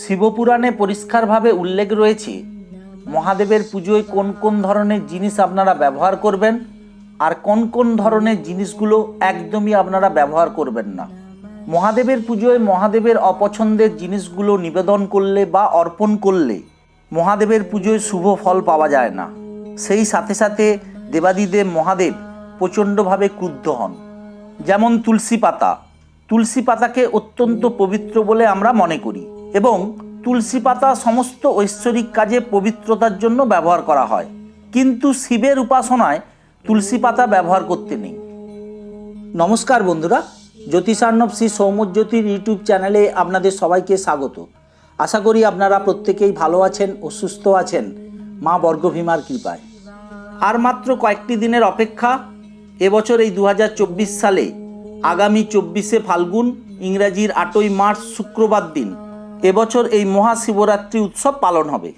শিবপুরাণে পরিষ্কারভাবে উল্লেখ রয়েছে, মহাদেবের পুজোয় কোন কোন ধরনের জিনিস আপনারা ব্যবহার করবেন আর কোন কোন ধরনের জিনিসগুলো একদমই আপনারা ব্যবহার করবেন না। মহাদেবের পুজোয় মহাদেবের অপছন্দের জিনিসগুলো নিবেদন করলে বা অর্পণ করলে মহাদেবের পুজোয় শুভ ফল পাওয়া যায় না। সেই সাথে সাথে দেবাদিদেব মহাদেব প্রচণ্ডভাবে ক্রুদ্ধ হন। যেমন তুলসী পাতা, তুলসী পাতাকে অত্যন্ত পবিত্র বলে আমরা মনে করি। এবং তুলসী পাতা সমস্ত ঐশ্বরিক কাজে পবিত্রতার জন্য ব্যবহার করা হয়। কিন্তু শিবের উপাসনায় তুলসী পাতা ব্যবহার করতে নেই। নমস্কার বন্ধুরা, জ্যোতিষার্ণব শ্রী সৌম্যজ্যোতির ইউটিউব চ্যানেলে আপনাদের সবাইকে স্বাগত। আশা করি আপনারা প্রত্যেকেই ভালো আছেন ও সুস্থ আছেন, মা বর্গভীমার কৃপায়। আর মাত্র কয়েকটি দিনের অপেক্ষা, এবছর এই দু হাজার চব্বিশ সালে আগামী চব্বিশে ফাল্গুন, ইংরাজির আটই মার্চ শুক্রবার দিন। এবছর এই মহাশিবরাত্রি উৎসব পালন হবে।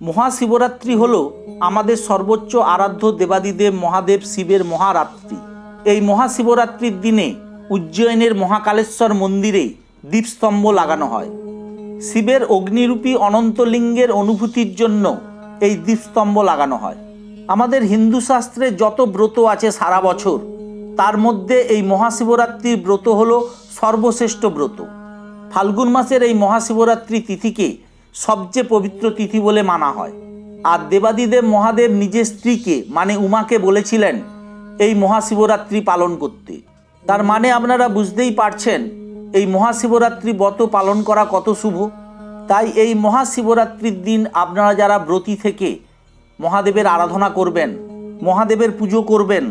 মহাশিবরাত্রি হল আমাদের সর্বোচ্চ আরাধ্য দেবাদিদেব মহাদেব শিবের মহারাত্রি। এই মহাশিবরাত্রির দিনে উজ্জয়িনের মহাকালেশ্বর মন্দিরে দীপস্তম্ভ লাগানো হয়। শিবের অগ্নিরূপী অনন্তলিঙ্গের অনুভূতির জন্য এই দীপস্তম্ভ লাগানো হয়। আমাদের হিন্দু শাস্ত্রে যত ব্রত আছে সারা বছর, তার মধ্যে এই মহাশিবরাত্রির ব্রত হল সর্বশ্রেষ্ঠ ব্রত। ফাল্গুন মাসের এই মহাশিবরাত্রি তিথিকে সবচেয়ে পবিত্র তিথি বলে মানা হয়। আর দেবাদিদেব মহাদেব নিজের স্ত্রীকে মানে উমাকে বলেছিলেন, এই মহাশিবরাত্রি পালন করতে। তার মানে আপনারা বুঝতেই পারছেন, এই মহাশিবরাত্রি ব্রত পালন করা কত শুভ। তাই এই মহাশিবরাত্রির দিন আপনারা যারা ব্রতী থেকে মহাদেবের আরাধনা করবেন, মহাদেবের পুজো করবেন,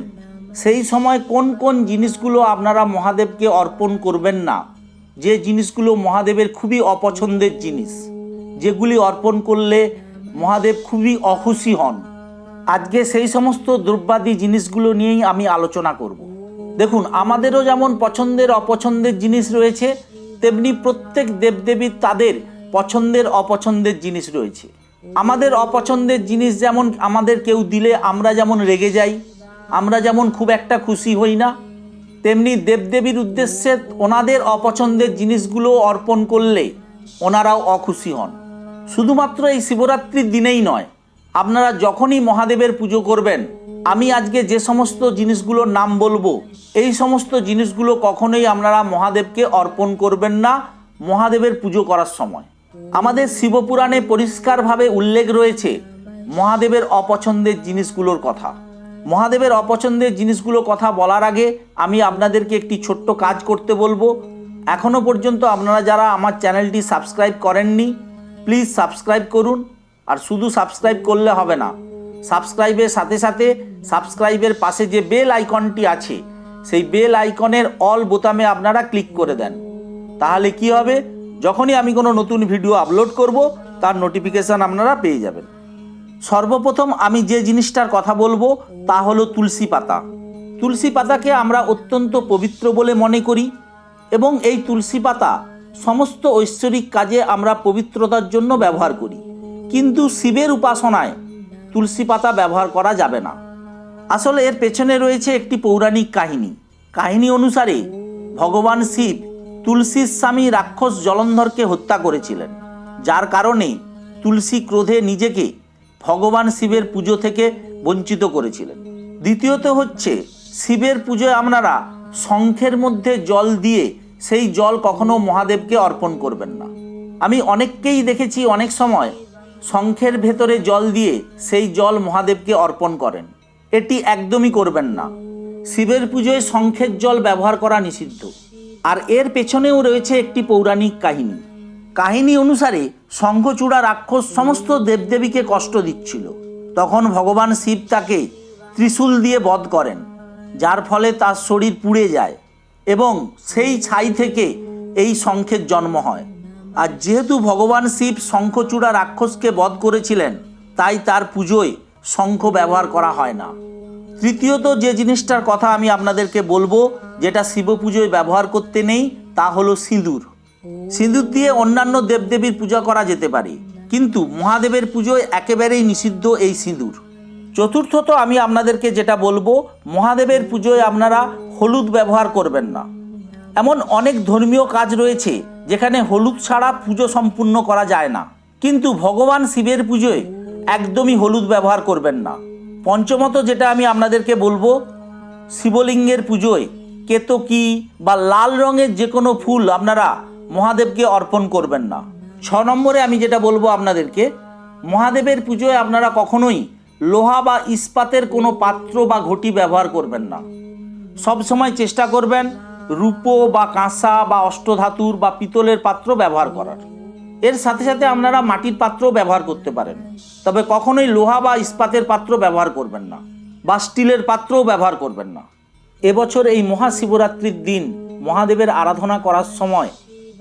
সেই সময় কোন কোন জিনিসগুলো আপনারা মহাদেবকে অর্পণ করবেন না যে জিনিসগুলো মহাদেবের খুবই অপছন্দের জিনিস, যেগুলি অর্পণ করলে মহাদেব খুবই অখুশি হন। আজকে সেই সমস্ত দ্রব্যাদি জিনিসগুলো নিয়েই আমি আলোচনা করব। দেখুন, আমাদেরও যেমন পছন্দের, অপছন্দের জিনিস রয়েছে, তেমনি প্রত্যেক দেবদেবীর তাদের পছন্দের, অপছন্দের জিনিস রয়েছে। আমাদের অপছন্দের জিনিস যেমন আমাদের কেউ দিলে আমরা যেমন রেগে যাই, আমরা যেমন খুব একটা খুশি হই না তেমনি দেবদেবীর উদ্দেশ্যে ওনাদের অপছন্দের জিনিসগুলো অর্পণ করলে ওনারাও অখুশি হন। শুধুমাত্র এই শিবরাত্রির দিনেই নয়, আপনারা যখনই মহাদেবের পুজো করবেন, আমি আজকে যে সমস্ত জিনিসগুলোর নাম বলব, এই সমস্ত জিনিসগুলো কখনোই আপনারা মহাদেবকে অর্পণ করবেন না মহাদেবের পুজো করার সময়। আমাদের শিবপুরাণে পরিষ্কারভাবে উল্লেখ রয়েছে মহাদেবের অপছন্দের জিনিসগুলোর কথা। মহাদেবের অপছন্দের জিনিসগুলো কথা বলার আগে আমি আপনাদেরকে একটি ছোট্ট কাজ করতে বলব। এখনও পর্যন্ত আপনারা যারা আমার চ্যানেলটি সাবস্ক্রাইব করেননি, প্লিজ সাবস্ক্রাইব করুন। আর শুধু সাবস্ক্রাইব করলে হবে না, সাবস্ক্রাইবের সাথে সাথে সাবস্ক্রাইবের পাশে যে বেল আইকনটি আছে, সেই বেল আইকনের অল বোতামে আপনারা ক্লিক করে দেন। তাহলে কি হবে? যখনই আমি কোনো নতুন ভিডিও আপলোড করব, তার নোটিফিকেশান আপনারা পেয়ে যাবেন। সর্বপ্রথম আমি যে জিনিসটার কথা বলব তা হলো তুলসী পাতা। তুলসী পাতাকে আমরা অত্যন্ত পবিত্র বলে মনে করি এবং এই তুলসী পাতা সমস্ত ঐশ্বরিক কাজে আমরা পবিত্রতার জন্য ব্যবহার করি। কিন্তু শিবের উপাসনায় তুলসী পাতা ব্যবহার করা যাবে না। আসলে এর পেছনে রয়েছে একটি পৌরাণিক কাহিনী। কাহিনী অনুসারে ভগবান শিব তুলসীর স্বামী রাক্ষস জলন্ধরকে হত্যা করেছিলেন, যার কারণে তুলসী ক্রোধে নিজেকে ভগবান শিবের পুজো থেকে বঞ্চিত করেছিলেন। দ্বিতীয়ত হচ্ছে, শিবের পুজোয় আপনারা শঙ্খের মধ্যে জল দিয়ে সেই জল কখনো মহাদেবকে অর্পণ করবেন না। আমি অনেককেই দেখেছি অনেক সময় শঙ্খের ভেতরে জল দিয়ে সেই জল মহাদেবকে অর্পণ করেন। এটি একদমই করবেন না। শিবের পুজোয় শঙ্খের জল ব্যবহার করা নিষিদ্ধ। আর এর পেছনেও রয়েছে একটি পৌরাণিক কাহিনী। কাহিনী অনুসারে শঙ্খচূড়া রাক্ষস সমস্ত দেবদেবীকে কষ্ট দিচ্ছিল। তখন ভগবান শিব তাকে ত্রিশূল দিয়ে বধ করেন, যার ফলে তার শরীর পুড়ে যায় এবং সেই ছাই থেকে এই শঙ্খের জন্ম হয়। আর যেহেতু ভগবান শিব শঙ্খচূড়া রাক্ষসকে বধ করেছিলেন, তাই তার পুজোয় শঙ্খ ব্যবহার করা হয় না। তৃতীয়ত যে জিনিসটার কথা আমি আপনাদেরকে বলব, যেটা শিব পুজোয় ব্যবহার করতে নেই, তা হলো সিঁদুর। সিঁদুর দিয়ে অন্যান্য দেবদেবীর পূজা করা যেতে পারে, কিন্তু মহাদেবের পুজোয় একেবারেই নিষিদ্ধ এই সিঁদুর। চতুর্থত আমি আপনাদেরকে যেটা বলব, মহাদেবের পুজোয় আপনারা হলুদ ব্যবহার করবেন না। এমন অনেক ধর্মীয় কাজ রয়েছে, যেখানে হলুদ ছাড়া পুজো সম্পূর্ণ করা যায় না। কিন্তু ভগবান শিবের পুজোয় একদমই হলুদ ব্যবহার করবেন না। পঞ্চমত যেটা আমি আপনাদেরকে বলব, শিবলিঙ্গের পুজোয় কেতকী বা লাল রঙের যে কোনো ফুল আপনারা মহাদেবকে অর্পণ করবেন না। ছ নম্বরে আমি যেটা বলব আপনাদেরকে, মহাদেবের পুজোয় আপনারা কখনোই লোহা বা ইস্পাতের কোনো পাত্র বা ঘটি ব্যবহার করবেন না। সব সময় চেষ্টা করবেন রূপো বা কাঁসা বা অষ্টধাতুর বা পিতলের পাত্র ব্যবহার করার। এর সাথে সাথে আপনারা মাটির পাত্রও ব্যবহার করতে পারেন। তবে কখনোই লোহা বা ইস্পাতের পাত্র ব্যবহার করবেন না বা স্টিলের পাত্রও ব্যবহার করবেন না। এবছর এই মহাশিবরাত্রির দিন মহাদেবের আরাধনা করার সময়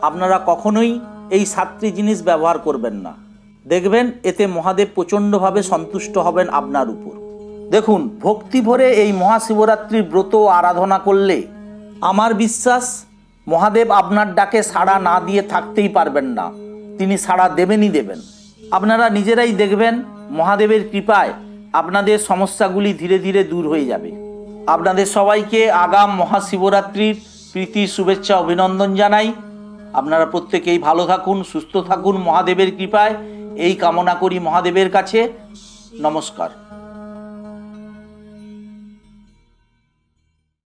আপনারা কখনোই এই সাতটি জিনিস ব্যবহার করবেন না। দেখবেন এতে মহাদেব প্রচণ্ডভাবে সন্তুষ্ট হবেন আপনার উপর। দেখুন, ভক্তি ভরে এই মহাশিবরাত্রির ব্রত আরাধনা করলে আমার বিশ্বাস, মহাদেব আপনার ডাকে সাড়া না দিয়ে থাকতেই পারবেন না। তিনি সাড়া দেবেনই দেবেন। আপনারা নিজেরাই দেখবেন, মহাদেবের কৃপায় আপনাদের সমস্যাগুলি ধীরে ধীরে দূর হয়ে যাবে। আপনাদের সবাইকে আগাম মহাশিবরাত্রির প্রীতি, শুভেচ্ছা, অভিনন্দন জানাই। আপনারা প্রত্যেকেই ভালো থাকুন সুস্থ থাকুন মহাদেবের কৃপায়। এই কামনা করি মহাদেবের কাছে। নমস্কার।